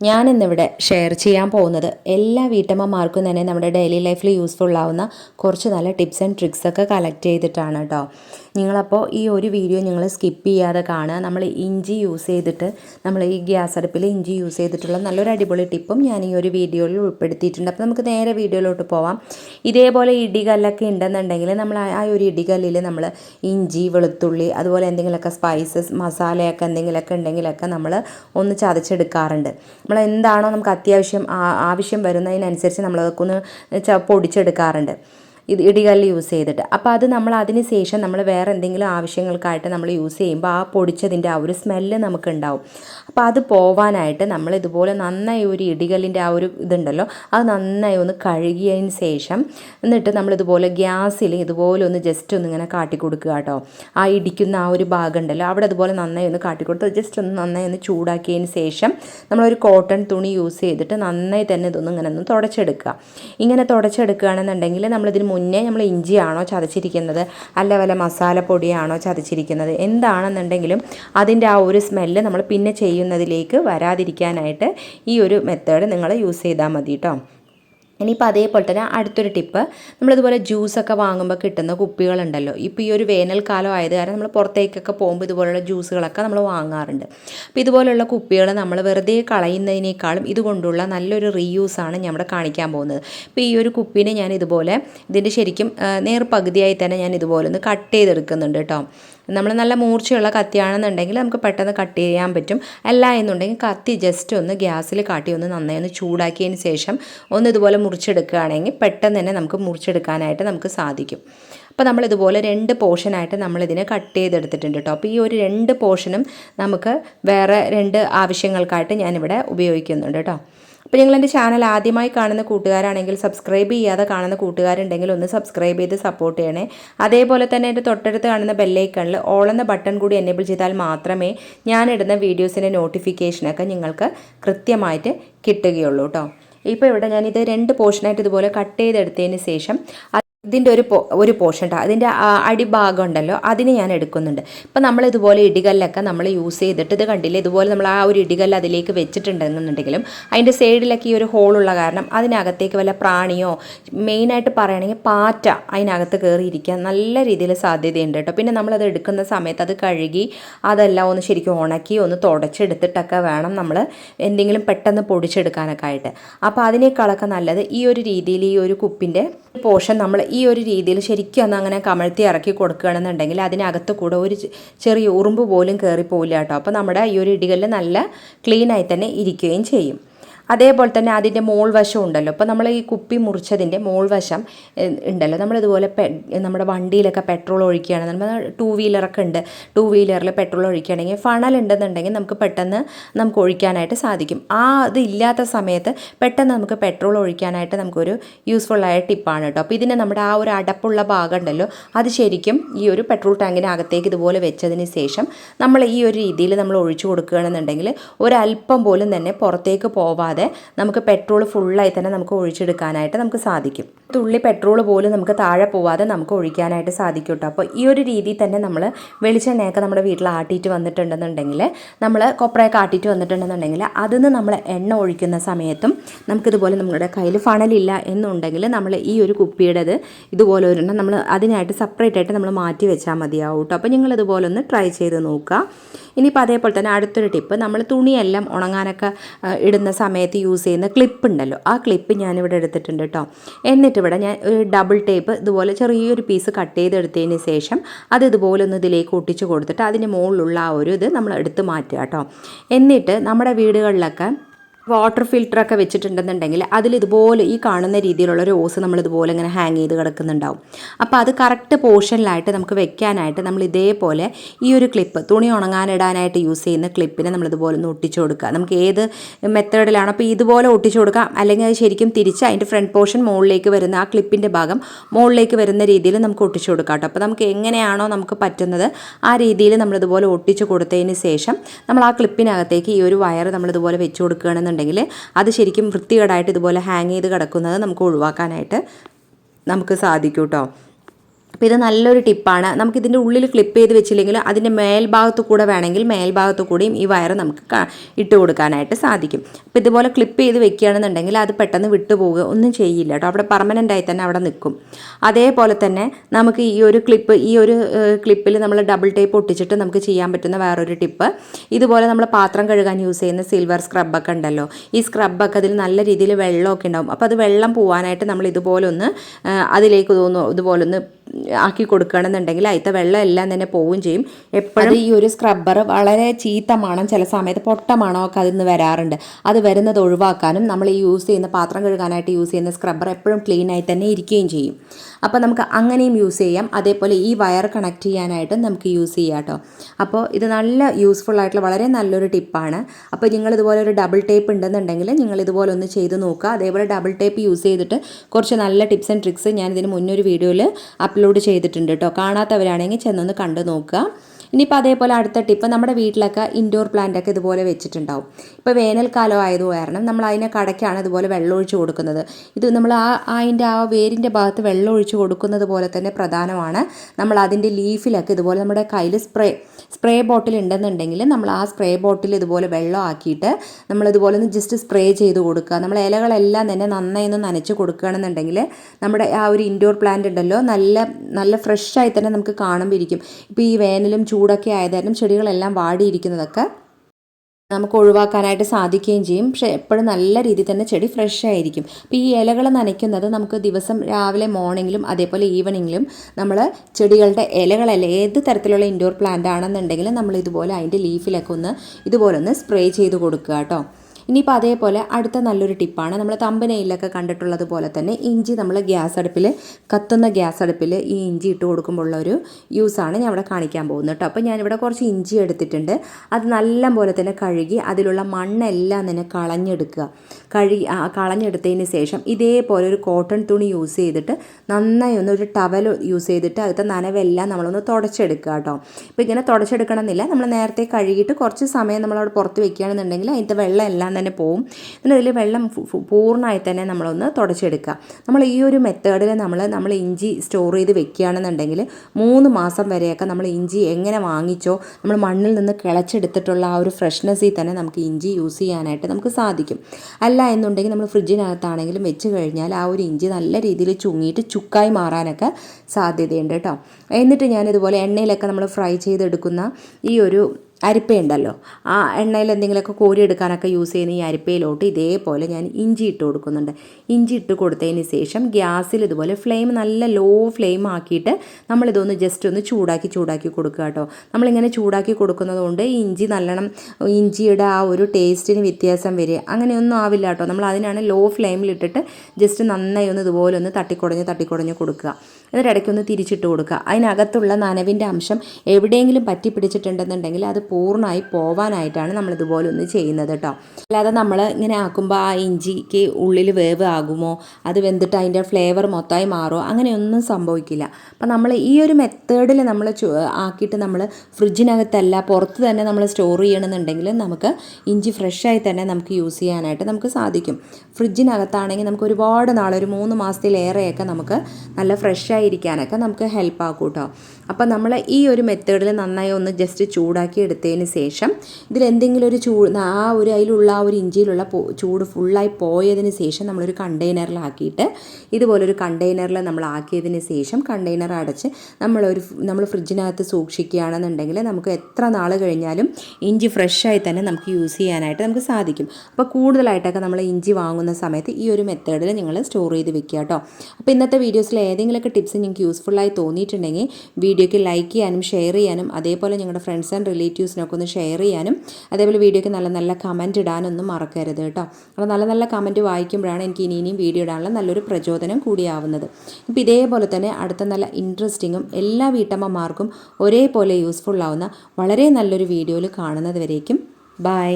ഞാനിന്നിവിടെ ഷെയർ ചെയ്യാൻ പോകുന്നത് എല്ലാ വീട്ടമ്മമാർക്കും തന്നെ നമ്മുടെ ഡെയിലി ലൈഫിൽ യൂസ്ഫുൾ ആവുന്ന കുറച്ച് നല്ല ടിപ്സ് ആൻഡ് ട്രിക്സ് ഒക്കെ കളക്ട് ചെയ്തിട്ടാണ് കേട്ടോ നിങ്ങളപ്പോൾ ഈ ഒരു വീഡിയോ നിങ്ങൾ സ്കിപ്പ് ചെയ്യാതെ കാണുക. നമ്മൾ ഇഞ്ചി യൂസ് ചെയ്തിട്ട് നമ്മൾ ഈ ഗ്യാസ് അടുപ്പിൽ ഇഞ്ചി യൂസ് ചെയ്തിട്ടുള്ള നല്ലൊരു അടിപൊളി ടിപ്പും ഞാൻ ഈ ഒരു വീഡിയോയിൽ ഉൾപ്പെടുത്തിയിട്ടുണ്ട്. അപ്പോൾ നമുക്ക് നേരെ വീഡിയോയിലോട്ട് പോവാം. ഇതേപോലെ ഇടികല്ലൊക്കെ ഉണ്ടെന്നുണ്ടെങ്കിൽ നമ്മൾ ആ ഒരു ഇടികല്ലിൽ നമ്മൾ ഇഞ്ചി വെളുത്തുള്ളി അതുപോലെ എന്തെങ്കിലുമൊക്കെ സ്പൈസസ് മസാലയൊക്കെ എന്തെങ്കിലുമൊക്കെ ഉണ്ടെങ്കിലൊക്കെ നമ്മൾ ഒന്ന് ചതച്ചെടുക്കാറുണ്ട്. നമ്മൾ എന്താണോ നമുക്ക് അത്യാവശ്യം ആവശ്യം വരുന്നതിനനുസരിച്ച് നമ്മളതൊക്കെ ഒന്ന് പൊടിച്ചെടുക്കാറുണ്ട്. ഇത് ഇടികല്ല് യൂസ് ചെയ്തിട്ട്. അപ്പോൾ അത് നമ്മൾ അതിന് ശേഷം നമ്മൾ വേറെ എന്തെങ്കിലും ആവശ്യങ്ങൾക്കായിട്ട് നമ്മൾ യൂസ് ചെയ്യുമ്പോൾ ആ പൊടിച്ചതിന്റെ ആ ഒരു സ്മെല്ല് നമുക്ക് ഉണ്ടാവും അപ്പോൾ അത് പോവാനായിട്ട് നമ്മൾ ഇതുപോലെ നന്നായി ഒരു ഇടികല്ലിന്റെ ആ ഒരു ഇതുണ്ടല്ലോ അത് നന്നായി ഒന്ന് കഴുകിയതിന് ശേഷം എന്നിട്ട് നമ്മൾ ഇതുപോലെ ഗ്യാസിൽ ഇതുപോലെ ഒന്ന് ജസ്റ്റ് ഒന്ന് ഇങ്ങനെ കാട്ടി കൊടുക്കുക കേട്ടോ. ആ ഇടിക്കുന്ന ആ ഒരു ഭാഗം ഉണ്ടല്ലോ അവിടെ അതുപോലെ നന്നായി ഒന്ന് കാട്ടി കൊടുത്ത് ജസ്റ്റ് ഒന്ന് നന്നായി ഒന്ന് ചൂടാക്കിയതിന് ശേഷം നമ്മളൊരു കോട്ടൺ തുണി യൂസ് ചെയ്തിട്ട് നന്നായി തന്നെ ഇതൊന്നും ഇങ്ങനെ ഒന്ന് തുടച്ചെടുക്കുക. ഇങ്ങനെ തുടച്ചെടുക്കുകയാണെന്നുണ്ടെങ്കിൽ നമ്മളിതിന് മുന്നേ നമ്മൾ ഇഞ്ചിയാണോ ചതച്ചിരിക്കുന്നത്? അല്ല വല്ല മസാലപ്പൊടിയാണോ ചതച്ചിരിക്കുന്നത്? എന്താണെന്നുണ്ടെങ്കിലും അതിന്റെ ആ ഒരു സ്മെല്ല് നമ്മൾ പിന്നെ ചെയ്യുന്നതിലേക്ക് വരാതിരിക്കാനായിട്ട് ഈ ഒരു മെത്തേഡ് നിങ്ങൾ യൂസ് ചെയ്താൽ മതി കേട്ടോ ഇനിയിപ്പോൾ അതേപോലെ തന്നെ അടുത്തൊരു ടിപ്പ് നമ്മളിതുപോലെ ജ്യൂസൊക്കെ വാങ്ങുമ്പോൾ കിട്ടുന്ന കുപ്പികളുണ്ടല്ലോ. ഇപ്പോൾ ഈ ഒരു വേനൽക്കാലം ആയത് കാരണം നമ്മൾ പുറത്തേക്കൊക്കെ പോകുമ്പോൾ ഇതുപോലുള്ള ജ്യൂസുകളൊക്കെ നമ്മൾ വാങ്ങാറുണ്ട്. അപ്പോൾ ഇതുപോലുള്ള കുപ്പികൾ നമ്മൾ വെറുതെ കളയുന്നതിനേക്കാളും ഇതുകൊണ്ടുള്ള നല്ലൊരു റീയൂസാണ് ഇവിടെ കാണിക്കാൻ പോകുന്നത്. ഇപ്പോൾ ഈ ഒരു കുപ്പീനെ ഞാൻ ഇതുപോലെ ഇതിന്റെ ശരിക്കും നേർ പകുതിയായി തന്നെ ഞാൻ ഇതുപോലെ ഒന്ന് കട്ട് ചെയ്തെടുക്കുന്നുണ്ട് കേട്ടോ നമ്മൾ നല്ല മൂർച്ചയുള്ള കത്തിയാണെന്നുണ്ടെങ്കിൽ നമുക്ക് പെട്ടെന്ന് കട്ട് ചെയ്യാൻ പറ്റും. അല്ല എന്നുണ്ടെങ്കിൽ കത്തി ജസ്റ്റ് ഒന്ന് ഗ്യാസിൽ കാട്ടി ഒന്ന് നന്നായി ഒന്ന് ചൂടാക്കിയതിന് ശേഷം ഒന്ന് ഇതുപോലെ മുറിച്ചെടുക്കുകയാണെങ്കിൽ പെട്ടെന്ന് തന്നെ നമുക്ക് മുറിച്ചെടുക്കാനായിട്ട് നമുക്ക് സാധിക്കും. അപ്പോൾ നമ്മളിതുപോലെ രണ്ട് പോർഷനായിട്ട് നമ്മളിതിനെ കട്ട് ചെയ്തെടുത്തിട്ടുണ്ട് കേട്ടോ അപ്പോൾ ഈ ഒരു രണ്ട് പോർഷനും നമുക്ക് വേറെ രണ്ട് ആവശ്യങ്ങൾക്കായിട്ട് ഞാനിവിടെ ഉപയോഗിക്കുന്നുണ്ട് കേട്ടോ അപ്പോൾ നിങ്ങൾ എന്റെ ചാനൽ ആദ്യമായി കാണുന്ന കൂട്ടുകാരാണെങ്കിൽ സബ്സ്ക്രൈബ് ചെയ്യാതെ കാണുന്ന കൂട്ടുകാരുണ്ടെങ്കിൽ ഒന്ന് സബ്സ്ക്രൈബ് ചെയ്ത് സപ്പോർട്ട് ചെയ്യണേ. അതേപോലെ തന്നെ എന്റെ തൊട്ടടുത്ത് കാണുന്ന ബെല്ലൈക്കണിൽ ഓൾ എന്ന ബട്ടൺ കൂടി എനേബിൾ ചെയ്താൽ മാത്രമേ ഞാൻ ഞാനിടുന്ന വീഡിയോസിന്റെ നോട്ടിഫിക്കേഷനൊക്കെ നിങ്ങൾക്ക് കൃത്യമായിട്ട് കിട്ടുകയുള്ളൂ കേട്ടോ ഇപ്പോൾ ഇവിടെ ഞാനിത് രണ്ട് പോർഷനായിട്ട് ഇതുപോലെ കട്ട് ചെയ്തെടുത്തതിന് ശേഷം ഇതിന്റെ ഒരു ഒരു പോർഷൻ കേട്ടോ അതിന്റെ അടിഭാഗം ഉണ്ടല്ലോ അതിന് ഞാൻ എടുക്കുന്നുണ്ട്. ഇപ്പം നമ്മൾ ഇതുപോലെ ഇടികല്ലൊക്കെ നമ്മൾ യൂസ് ചെയ്തിട്ട് ഇത് കണ്ടില്ലേ ഇതുപോലെ നമ്മൾ ആ ഒരു ഇടികല്ല് അതിലേക്ക് വെച്ചിട്ടുണ്ടെന്നുണ്ടെങ്കിലും അതിന്റെ സൈഡിലൊക്കെ ഈ ഒരു ഹോളുള്ള കാരണം അതിനകത്തേക്ക് വല്ല പ്രാണിയോ മെയിനായിട്ട് പറയുകയാണെങ്കിൽ പാറ്റ അതിനകത്ത് കയറിയിരിക്കാൻ നല്ല രീതിയിൽ സാധ്യതയുണ്ട് കേട്ടോ പിന്നെ നമ്മളത് എടുക്കുന്ന സമയത്ത് അത് കഴുകി അതെല്ലാം ഒന്ന് ശരിക്കും ഉണക്കി ഒന്ന് തുടച്ചെടുത്തിട്ടൊക്കെ വേണം നമ്മൾ എന്തെങ്കിലും പെട്ടെന്ന് പൊടിച്ചെടുക്കാനൊക്കെ ആയിട്ട്. അപ്പോൾ അതിനേക്കാളൊക്കെ നല്ലത് ഈ ഒരു രീതിയിൽ ഈ ഒരു കുപ്പിന്റെ പോർഷൻ നമ്മൾ ഒരു രീതിയിൽ ശരിക്കും ഒന്ന് അങ്ങനെ കമഴ്ത്തി ഇറക്കി കൊടുക്കുകയാണെന്നുണ്ടെങ്കിൽ അതിനകത്ത് കൂടെ ഒരു ചെറിയ ഉറുമ്പ് പോലും കയറിപ്പോയില്ല കേട്ടോ. അപ്പോൾ നമ്മുടെ ഈ ഒരു ഇടികല്ല് നല്ല ക്ലീനായി തന്നെ ഇരിക്കുകയും ചെയ്യും. അതേപോലെ തന്നെ അതിന്റെ മോൾ വശം ഉണ്ടല്ലോ. അപ്പോൾ നമ്മൾ ഈ കുപ്പി മുറിച്ചതിന്റെ മോൾ വശം ഉണ്ടല്ലോ. നമ്മളിതുപോലെ നമ്മുടെ വണ്ടിയിലൊക്കെ പെട്രോൾ ഒഴിക്കുകയാണ് നമ്മൾ ടൂ വീലറൊക്കെ ഉണ്ട്. ടൂ വീലറിൽ പെട്രോൾ ഒഴിക്കുകയാണെങ്കിൽ ഫണൽ ഉണ്ടെന്നുണ്ടെങ്കിൽ നമുക്ക് പെട്ടെന്ന് നമുക്ക് ഒഴിക്കാനായിട്ട് സാധിക്കും. ആ അത് ഇല്ലാത്ത സമയത്ത് പെട്ടെന്ന് നമുക്ക് പെട്രോൾ ഒഴിക്കാനായിട്ട് നമുക്കൊരു യൂസ്ഫുള്ളായ ടിപ്പാണ് കേട്ടോ. അപ്പോൾ ഇതിന് നമ്മുടെ ആ ഒരു അടപ്പുള്ള ഭാഗം ഉണ്ടല്ലോ അത് ശരിക്കും ഈ ഒരു പെട്രോൾ ടാങ്കിനകത്തേക്ക് ഇതുപോലെ വെച്ചതിന് ശേഷം നമ്മൾ ഈ ഒരു രീതിയിൽ നമ്മൾ ഒഴിച്ചു കൊടുക്കുകയാണെന്നുണ്ടെങ്കിൽ ഒരല്പം പോലും തന്നെ പുറത്തേക്ക് പോവാതെ കൂടാതെ നമുക്ക് പെട്രോൾ ഫുള്ളായി തന്നെ നമുക്ക് ഒഴിച്ചെടുക്കാനായിട്ട് നമുക്ക് സാധിക്കും. തുള്ളി പെട്രോൾ പോലും നമുക്ക് താഴെ പോവാതെ നമുക്ക് ഒഴിക്കാനായിട്ട് സാധിക്കും കേട്ടോ അപ്പോൾ ഈ ഒരു രീതിയിൽ തന്നെ നമ്മൾ വെളിച്ചെണ്ണയൊക്കെ നമ്മുടെ വീട്ടിൽ ആട്ടിയിട്ട് വന്നിട്ടുണ്ടെന്നുണ്ടെങ്കിൽ നമ്മൾ കൊപ്രയൊക്കെ ആട്ടിയിട്ട് വന്നിട്ടുണ്ടെന്നുണ്ടെങ്കിൽ അതിൽ നിന്ന് നമ്മൾ എണ്ണ ഒഴിക്കുന്ന സമയത്തും നമുക്കിതുപോലെ നമ്മുടെ കയ്യിൽ ഫണലില്ല എന്നുണ്ടെങ്കിൽ നമ്മൾ ഈ ഒരു കുപ്പിയുടേത് ഇതുപോലെ ഒരെണ്ണം നമ്മൾ അതിനായിട്ട് സെപ്പറേറ്റ് ആയിട്ട് നമ്മൾ മാറ്റി വെച്ചാൽ മതിയാവും കേട്ടോ അപ്പോൾ നിങ്ങൾ ഇതുപോലെ ഒന്ന് ട്രൈ ചെയ്ത് നോക്കുക. ഇനിയിപ്പോൾ അതേപോലെ തന്നെ അടുത്തൊരു ടിപ്പ് നമ്മൾ തുണിയെല്ലാം ഉണങ്ങാനൊക്കെ ഇടുന്ന സമയത്ത് യൂസ് ചെയ്യുന്ന ക്ലിപ്പ് ഉണ്ടല്ലോ. ആ ക്ലിപ്പ് ഞാനിവിടെ എടുത്തിട്ടുണ്ട് കേട്ടോ എന്നിട്ട് ഇവിടെ ഞാൻ ഒരു ഡബിൾ ടേപ്പ് ഇതുപോലെ ചെറിയൊരു പീസ് കട്ട് ചെയ്തെടുത്തതിന് ശേഷം അത് ഇതുപോലെ ഒന്ന് ഇതിലേക്ക് ഒട്ടിച്ച് കൊടുത്തിട്ട് അതിന്റെ മുകളിലുള്ള ആ ഒരു ഇത് നമ്മൾ എടുത്ത് മാറ്റുക കേട്ടോ എന്നിട്ട് നമ്മുടെ വീടുകളിലൊക്കെ വാട്ടർ ഫിൽറ്ററൊക്കെ വെച്ചിട്ടുണ്ടെന്നുണ്ടെങ്കിൽ അതിൽ ഇതുപോലെ ഈ കാണുന്ന രീതിയിലുള്ള റോസ് നമ്മൾ ഇതുപോലെ ഇങ്ങനെ ഹാങ് ചെയ്ത് കിടക്കുന്നുണ്ടാവും. അപ്പോൾ അത് കറക്റ്റ് പോർഷനിലായിട്ട് നമുക്ക് വെക്കാനായിട്ട് നമ്മൾ ഇതേപോലെ ഈ ഒരു ക്ലിപ്പ് തുണി ഉണങ്ങാനിടാനായിട്ട് യൂസ് ചെയ്യുന്ന ക്ലിപ്പിനെ നമ്മൾ ഇതുപോലെ ഒന്ന് ഒട്ടിച്ചു കൊടുക്കുക. നമുക്ക് ഏത് മെത്തേഡിലാണ് അപ്പോൾ ഇതുപോലെ ഒട്ടിച്ചു കൊടുക്കാം അല്ലെങ്കിൽ അത് ശരിക്കും തിരിച്ച് അതിന്റെ ഫ്രണ്ട് പോർഷൻ മുകളിലേക്ക് വരുന്ന ആ ക്ലിപ്പിന്റെ ഭാഗം മുകളിലേക്ക് വരുന്ന രീതിയിൽ നമുക്ക് ഒട്ടിച്ചു കൊടുക്കാം കേട്ടോ. അപ്പോൾ നമുക്ക് എങ്ങനെയാണോ നമുക്ക് പറ്റുന്നത് ആ രീതിയിൽ നമ്മളിതുപോലെ ഒട്ടിച്ചു കൊടുത്തതിന് ശേഷം നമ്മൾ ആ ക്ലിപ്പിനകത്തേക്ക് ഈ ഒരു വയർ നമ്മളിതുപോലെ വെച്ച് കൊടുക്കുകയാണെന്നുണ്ടെങ്കിൽ ഉണ്ടെങ്കിൽ അത് ശരിക്കും വൃത്തികേടായിട്ട് ഇതുപോലെ ഹാങ് ചെയ്ത് കിടക്കുന്നത് നമുക്ക് ഒഴിവാക്കാനായിട്ട് നമുക്ക് സാധിക്കും കേട്ടോ അപ്പോൾ ഇത് നല്ലൊരു ടിപ്പാണ്. നമുക്ക് ഇതിന്റെ ഉള്ളിൽ ക്ലിപ്പ് ചെയ്ത് വെച്ചില്ലെങ്കിൽ അതിന്റെ മേൽഭാഗത്ത് കൂടെ വേണമെങ്കിൽ മേൽഭാഗത്ത് കൂടിയും ഈ വയർ നമുക്ക് ഇട്ട് കൊടുക്കാനായിട്ട് സാധിക്കും. അപ്പോൾ ഇതുപോലെ ക്ലിപ്പ് ചെയ്ത് വെക്കുകയാണെന്നുണ്ടെങ്കിൽ അത് പെട്ടെന്ന് വിട്ടുപോവുക ഒന്നും ചെയ്യില്ല കേട്ടോ. അവിടെ പെർമനന്റ് ആയി തന്നെ അവിടെ നിൽക്കും. അതേപോലെ തന്നെ നമുക്ക് ഈ ഒരു ക്ലിപ്പ് ഈ ഒരു ക്ലിപ്പിൽ നമ്മൾ ഡബിൾ ടേപ്പ് ഒട്ടിച്ചിട്ട് നമുക്ക് ചെയ്യാൻ പറ്റുന്ന വേറൊരു ടിപ്പ് ഇതുപോലെ നമ്മൾ പാത്രം കഴുകാൻ യൂസ് ചെയ്യുന്ന സിൽവർ സ്ക്രബൊക്കെ ഉണ്ടല്ലോ. ഈ സ്ക്രബൊക്കെ അതിൽ നല്ല രീതിയിൽ വെള്ളമൊക്കെ ഉണ്ടാവും. അപ്പോൾ അത് വെള്ളം പോവാനായിട്ട് നമ്മൾ ഇതുപോലെ ഒന്ന് അതിലേക്ക് തോന്നുന്നു ഇതുപോലെ ഒന്ന് ആക്കി കൊടുക്കുകയാണെന്നുണ്ടെങ്കിൽ അതിലത്തെ വെള്ളം എല്ലാം തന്നെ പോവുകയും ചെയ്യും. എപ്പോഴും ഈ ഒരു സ്ക്രബ്ബർ വളരെ ചീത്ത മണം ചില സമയത്ത് പൊട്ട മണമൊക്കെ അതിൽ നിന്ന് വരാറുണ്ട്. അത് വരുന്നത് ഒഴിവാക്കാനും നമ്മൾ ഈ യൂസ് ചെയ്യുന്ന പാത്രം കഴുകാനായിട്ട് യൂസ് ചെയ്യുന്ന സ്ക്രബ്ബർ എപ്പോഴും ക്ലീൻ ആയി തന്നെ ഇരിക്കുകയും ചെയ്യും. അപ്പോൾ നമുക്ക് അങ്ങനെയും യൂസ് ചെയ്യാം. അതേപോലെ ഈ വയർ കണക്ട് ചെയ്യാനായിട്ടും നമുക്ക് യൂസ് ചെയ്യാം കേട്ടോ അപ്പോൾ ഇത് നല്ല യൂസ്ഫുൾ ആയിട്ടുള്ള വളരെ നല്ലൊരു ടിപ്പാണ് അപ്പോൾ നിങ്ങൾ ഇതുപോലെ ഒരു ഡബിൾ ടേപ്പ് ഉണ്ടെന്നുണ്ടെങ്കിൽ നിങ്ങൾ ഇതുപോലെ ഒന്ന് ചെയ്ത് നോക്കുക. അതേപോലെ ഡബിൾ ടേപ്പ് യൂസ് ചെയ്തിട്ട് കുറച്ച് നല്ല ടിപ്സ് ആൻഡ് ട്രിക്സ് ഞാൻ ഇതിന് മുന്നൊരു വീഡിയോയിൽ അപ്ലോഡ് ചെയ്തിട്ടുണ്ട് കേട്ടോ കാണാത്തവരാണെങ്കിൽ ചെന്നൊന്ന് കണ്ടു നോക്കുക. ഇനിയിപ്പോൾ അതേപോലെ അടുത്ത ടിപ്പ് നമ്മുടെ വീട്ടിലൊക്കെ ഇൻഡോർ പ്ലാന്റ് ഒക്കെ ഇതുപോലെ വെച്ചിട്ടുണ്ടാവും. ഇപ്പോൾ വേനൽക്കാലം ആയത് കാരണം നമ്മൾ അതിനെ കടയ്ക്കാണ് ഇതുപോലെ വെള്ളം ഒഴിച്ച് കൊടുക്കുന്നത്. ഇത് നമ്മൾ ആ അതിന്റെ ആ വേരിന്റെ ഭാഗത്ത് വെള്ളം ഒഴിച്ച് കൊടുക്കുന്നത് പോലെ തന്നെ പ്രധാനമാണ്. നമ്മൾ അതിന്റെ ലീഫിലൊക്കെ ഇതുപോലെ നമ്മുടെ കയ്യിൽ സ്പ്രേ സ്പ്രേ ബോട്ടിൽ ഉണ്ടെന്നുണ്ടെങ്കിൽ നമ്മൾ ആ സ്പ്രേ ബോട്ടിൽ ഇതുപോലെ വെള്ളം ആക്കിയിട്ട് നമ്മൾ ഇതുപോലെ ഒന്ന് ജസ്റ്റ് സ്പ്രേ ചെയ്ത് കൊടുക്കുക. നമ്മൾ ഇലകളെല്ലാം തന്നെ നന്നായി ഒന്ന് നനച്ച് കൊടുക്കുകയാണെന്നുണ്ടെങ്കിൽ നമ്മുടെ ആ ഒരു ഇൻഡോർ പ്ലാന്റ് ഉണ്ടല്ലോ നല്ല നല്ല ഫ്രഷായി തന്നെ നമുക്ക് കാണുമ്പോൾ ഇരിക്കും ഇപ്പോൾ ഈ വേനലും ചൂടൊക്കെ ആയതായിരുന്നു ചെടികളെല്ലാം വാടിയിരിക്കുന്നതൊക്കെ നമുക്ക് ഒഴിവാക്കാനായിട്ട് സാധിക്കുകയും ചെയ്യും. പക്ഷേ എപ്പോഴും നല്ല രീതിയിൽ തന്നെ ചെടി ഫ്രഷ് ആയിരിക്കും. അപ്പോൾ ഈ ഇലകൾ നനയ്ക്കുന്നത് നമുക്ക് ദിവസം രാവിലെ മോർണിംഗിലും അതേപോലെ ഈവനിങ്ങിലും നമ്മൾ ചെടികളുടെ ഇലകളല്ല ഏത് തരത്തിലുള്ള ഇൻഡോർ പ്ലാന്റ് ആണെന്നുണ്ടെങ്കിലും നമ്മൾ ഇതുപോലെ അതിന്റെ ലീഫിലൊക്കെ ഒന്ന് ഇതുപോലെ ഒന്ന് സ്പ്രേ ചെയ്ത് കൊടുക്കുക കേട്ടോ. ഇനിയിപ്പോൾ അതേപോലെ അടുത്ത നല്ലൊരു ടിപ്പാണ്. നമ്മൾ തമ്പനയിലൊക്കെ കണ്ടിട്ടുള്ളത് പോലെ തന്നെ ഇഞ്ചി നമ്മൾ ഗ്യാസ് അടുപ്പിൽ കത്തുന്ന ഗ്യാസ് അടുപ്പിൽ ഈ ഇഞ്ചി ഇട്ട് കൊടുക്കുമ്പോൾ ഉള്ള ഒരു യൂസാണ് ഞാൻ ഇവിടെ കാണിക്കാൻ പോകുന്നത് കേട്ടോ. അപ്പോൾ ഞാനിവിടെ കുറച്ച് ഇഞ്ചി എടുത്തിട്ടുണ്ട്. അത് നല്ല പോലെ തന്നെ കഴുകി അതിലുള്ള മണ്ണെല്ലാം തന്നെ കളഞ്ഞെടുക്കുക. കഴുകി കളഞ്ഞെടുത്തതിന് ശേഷം ഇതേപോലെ ഒരു കോട്ടൺ തുണി യൂസ് ചെയ്തിട്ട് നന്നായി ഒന്ന് ഒരു ടവൽ യൂസ് ചെയ്തിട്ട് അതിലത്തെ നനവെല്ലാം നമ്മളൊന്ന് തുടച്ചെടുക്കുക കേട്ടോ. ഇപ്പോൾ ഇങ്ങനെ തുടച്ചെടുക്കണം എന്നില്ല നമ്മൾ നേരത്തെ കഴുകിയിട്ട് കുറച്ച് സമയം നമ്മളവിടെ പുറത്ത് വെക്കുകയാണെന്നുണ്ടെങ്കിൽ അതിന്റെ വെള്ളം എല്ലാം തന്നെ പോവും. എന്നിട്ട് അതിൽ വെള്ളം പൂർണമായി തന്നെ നമ്മളൊന്ന് തുടച്ചെടുക്കുക. നമ്മൾ ഈ ഒരു മെത്തേഡിൽ നമ്മൾ നമ്മൾ ഇഞ്ചി സ്റ്റോർ ചെയ്ത് വെക്കുകയാണെന്നുണ്ടെങ്കിൽ മൂന്ന് മാസം വരെയൊക്കെ നമ്മൾ ഇഞ്ചി എങ്ങനെ വാങ്ങിച്ചോ നമ്മൾ മണ്ണിൽ നിന്ന് കിളച്ചെടുത്തിട്ടുള്ള ആ ഒരു ഫ്രഷ്നെസ്സിൽ തന്നെ നമുക്ക് ഇഞ്ചി യൂസ് ചെയ്യാനായിട്ട് നമുക്ക് സാധിക്കും. അല്ല എന്നുണ്ടെങ്കിൽ നമ്മൾ ഫ്രിഡ്ജിനകത്താണെങ്കിലും വെച്ച് കഴിഞ്ഞാൽ ആ ഒരു ഇഞ്ചി നല്ല രീതിയിൽ ചുങ്ങിയിട്ട് ചുക്കായി മാറാനൊക്കെ സാധ്യതയുണ്ട് കേട്ടോ. എന്നിട്ട് ഞാനിതുപോലെ എണ്ണയിലൊക്കെ നമ്മൾ ഫ്രൈ ചെയ്തെടുക്കുന്ന ഈ ഒരു അരിപ്പയുണ്ടല്ലോ. ആ എണ്ണയിൽ എന്തെങ്കിലുമൊക്കെ കോരി എടുക്കാനൊക്കെ യൂസ് ചെയ്യുന്ന ഈ അരിപ്പയിലോട്ട് ഇതേപോലെ ഞാൻ ഇഞ്ചി ഇട്ട് കൊടുക്കുന്നുണ്ട്. ഇഞ്ചി ഇട്ട് കൊടുത്തതിന് ശേഷം ഗ്യാസിൽ ഇതുപോലെ ഫ്ലെയിം നല്ല ലോ ഫ്ലെയിം ആക്കിയിട്ട് നമ്മളിതൊന്ന് ജസ്റ്റ് ഒന്ന് ചൂടാക്കി ചൂടാക്കി കൊടുക്കുക കേട്ടോ. നമ്മളിങ്ങനെ ചൂടാക്കി കൊടുക്കുന്നത് കൊണ്ട് ഇഞ്ചി നല്ലോണം ഇഞ്ചിയുടെ ആ ഒരു ടേസ്റ്റിന് വ്യത്യാസം വരിക. അങ്ങനെയൊന്നും ആവില്ല കേട്ടോ. നമ്മൾ അതിനാണ് ലോ ഫ്ലെയിമിലിട്ടിട്ട് ജസ്റ്റ് നന്നായി ഒന്ന് ഇതുപോലെ ഒന്ന് തട്ടിക്കുടഞ്ഞ് തട്ടിക്കുടഞ്ഞ് കൊടുക്കുക. എന്നിട്ട് ഇടയ്ക്കൊന്ന് തിരിച്ചിട്ട് കൊടുക്കുക. അതിനകത്തുള്ള നനവിന്റെ അംശം എവിടെയെങ്കിലും പറ്റി പിടിച്ചിട്ടുണ്ടെന്നുണ്ടെങ്കിൽ അത് പൂർണമായി പോവാനായിട്ടാണ് നമ്മൾ ഇതുപോലെ ഒന്ന് ചെയ്യുന്നത് കേട്ടോ അല്ലാതെ നമ്മൾ ഇങ്ങനെ ആക്കുമ്പോൾ ആ ഇഞ്ചിക്ക് ഉള്ളിൽ വേവ് ആകുമോ? അത് വെന്തിട്ട് അതിന്റെ ഫ്ലേവർ മൊത്തമായി മാറുമോ? അങ്ങനെയൊന്നും സംഭവിക്കില്ല. അപ്പം നമ്മൾ ഈ ഒരു മെത്തേഡിൽ നമ്മൾ ആക്കിയിട്ട് നമ്മൾ ഫ്രിഡ്ജിനകത്തല്ല പുറത്ത് തന്നെ നമ്മൾ സ്റ്റോർ ചെയ്യണമെന്നുണ്ടെങ്കിൽ നമുക്ക് ഇഞ്ചി ഫ്രഷായി തന്നെ നമുക്ക് യൂസ് ചെയ്യാനായിട്ട് നമുക്ക് സാധിക്കും. ഫ്രിഡ്ജിനകത്താണെങ്കിൽ നമുക്ക് ഒരുപാട് നാൾ ഒരു മൂന്ന് മാസത്തിലേറെയൊക്കെ നമുക്ക് നല്ല ഫ്രഷായിരിക്കാനൊക്കെ നമുക്ക് ഹെൽപ്പ് ആക്കും കേട്ടോ അപ്പം നമ്മൾ ഈ ഒരു മെത്തേഡിൽ നന്നായി ഒന്ന് ജസ്റ്റ് ചൂടാക്കി എടുത്തതിന് ശേഷം ഇതിലെന്തെങ്കിലും ഒരു ചൂട് ആ ഒരു അതിലുള്ള ആ ഒരു ഇഞ്ചിയിലുള്ള ചൂട് ഫുള്ളായി പോയതിന് ശേഷം നമ്മളൊരു കണ്ടെയ്നറിലാക്കിയിട്ട് ഇതുപോലൊരു കണ്ടെയ്നറിൽ നമ്മൾ ആക്കിയതിന് ശേഷം കണ്ടെയ്നർ അടച്ച് നമ്മളൊരു നമ്മൾ ഫ്രിഡ്ജിനകത്ത് സൂക്ഷിക്കുകയാണെന്നുണ്ടെങ്കിൽ നമുക്ക് എത്ര നാൾ കഴിഞ്ഞാലും ഇഞ്ചി ഫ്രഷായി തന്നെ നമുക്ക് യൂസ് ചെയ്യാനായിട്ട് നമുക്ക് സാധിക്കും. അപ്പോൾ കൂടുതലായിട്ടൊക്കെ നമ്മൾ ഇഞ്ചി വാങ്ങുന്ന സമയത്ത് ഈ ഒരു മെത്തേഡിൽ നിങ്ങൾ സ്റ്റോർ ചെയ്ത് വെക്കുക കേട്ടോ അപ്പോൾ ഇന്നത്തെ വീഡിയോസിൽ ഏതെങ്കിലുമൊക്കെ ടിപ്സ് നിങ്ങൾക്ക് യൂസ്ഫുള്ളായി തോന്നിയിട്ടുണ്ടെങ്കിൽ വീഡിയോയ്ക്ക് ലൈക്ക് ചെയ്യാനും ഷെയർ ചെയ്യാനും അതേപോലെ നിങ്ങളുടെ ഫ്രണ്ട്സ് ആൻഡ് റിലേറ്റീവ്സിനൊക്കെ ഒന്ന് ഷെയർ ചെയ്യാനും അതേപോലെ വീഡിയോയ്ക്ക് നല്ല നല്ല കമന്റ് ഇടാനൊന്നും മറക്കരുത് കേട്ടോ. അപ്പോൾ നല്ല നല്ല കമന്റ് വായിക്കുമ്പോഴാണ് എനിക്ക് ഇനി ഇനിയും വീഡിയോ ഇടാനുള്ള നല്ലൊരു പ്രചോദനം കൂടിയാവുന്നത്. ഇപ്പോൾ ഇതേപോലെ തന്നെ അടുത്ത നല്ല ഇൻട്രസ്റ്റിങ്ങും എല്ലാ വീട്ടമ്മമാർക്കും ഒരേപോലെ യൂസ്ഫുള്ളാവുന്ന വളരെ നല്ലൊരു വീഡിയോയിൽ കാണുന്നത് വരേക്കും. ബൈ